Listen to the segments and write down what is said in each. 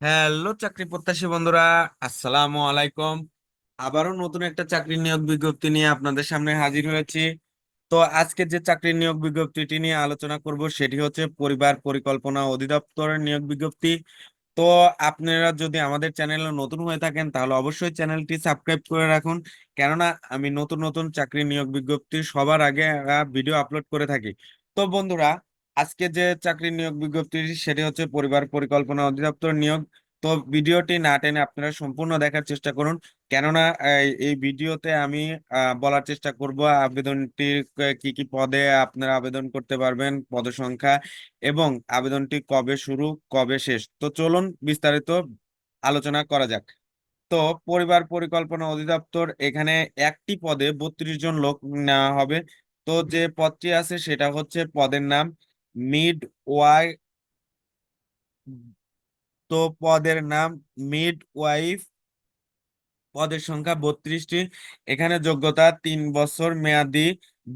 Hello, চাকরি প্রত্যাশী বন্ধুরা, আসসালামু আলাইকুম। আবারও নতুন একটা চাকরি নিয়োগ বিজ্ঞপ্তি নিয়ে আপনাদের সামনে হাজির হয়েছি। তো আজকে যে চাকরি নিয়োগ বিজ্ঞপ্তিটি নিয়ে আলোচনা করব, সেটি হচ্ছে পরিবার পরিকল্পনা অধিদপ্তরের নিয়োগ বিজ্ঞপ্তি। তো আপনারা যদি আমাদের চ্যানেলে নতুন হয়ে থাকেন, তাহলে অবশ্যই চ্যানেলটি সাবস্ক্রাইব করে রাখুন। কেননা, আমি নতুন নতুন চাকরি নিয়োগ বিজ্ঞপ্তি সবার আগে ভিডিও আপলোড করে থাকি। তো বন্ধুরা আজকে যে চাকরি নিয়োগ বিজ্ঞপ্তি সেটি হচ্ছে পরিবার পরিকল্পনা অধিদপ্তর নিয়োগ। তো ভিডিওটি না টেনে আপনারা সম্পূর্ণ দেখার চেষ্টা করুন। কেননা, এই ভিডিওতে আমি বলার চেষ্টা করব আবেদনটি কি কি পদে আপনারা আবেদন করতে পারবেন, পদসংখ্যা এবং আবেদনটি কবে শুরু, কবে শেষ। তো চলুন বিস্তারিত আলোচনা করা যাক। তো পরিবার পরিকল্পনা অধিদপ্তর এখানে একটি পদে বত্রিশ জন লোক নেওয়া হবে। তো যে পদটি আছে সেটা হচ্ছে পদের নাম মিড ওয়াই তো পদের নাম মিড ওয়াইফ পদের সংখ্যা বত্রিশটি। এখানে যোগ্যতা তিন বছর মেয়াদি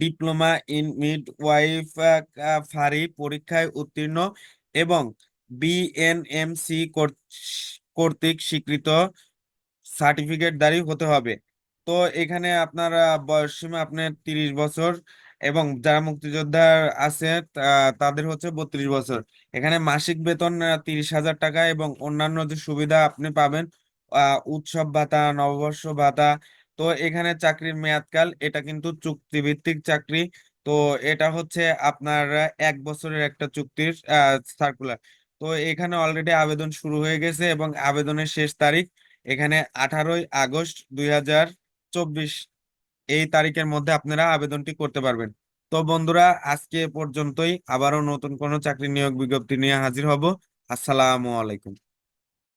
diploma in midwifery পরীক্ষায় উত্তীর্ণ এবং বিএনএমসি কর্তৃক স্বীকৃত সার্টিফিকেটধারী হতে হবে। তো এখানে আপনার আহ, বয়সসীমা আপনার তিরিশ বছর। এবং যারা মুক্তিযোদ্ধা আছে তাদের হচ্ছে বত্রিশ বছর। এখানে মাসিক বেতন তিরিশ হাজার টাকা এবং অন্যান্য যে সুবিধা আপনি পাবেন উৎসব ভাতা, নববর্ষ ভাতা, তো এখানে চাকরির মেয়াদকাল, এটা কিন্তু চুক্তিভিত্তিক চাকরি। তো এটা হচ্ছে আপনার এক বছরের একটা চুক্তির সার্কুলার তো এখানে অলরেডি আবেদন শুরু হয়ে গেছে এবং আবেদনের শেষ তারিখ এখানে আঠারোই আগস্ট দুই হাজার চব্বিশ। এই তারিখের মধ্যে আপনারা আবেদনটি করতে পারবেন। তো বন্ধুরা, আজকে পর্যন্তই। আবারও নতুন কোনো চাকরি নিয়োগ বিজ্ঞপ্তি নিয়ে হাজির হব। আসসালামু আলাইকুম।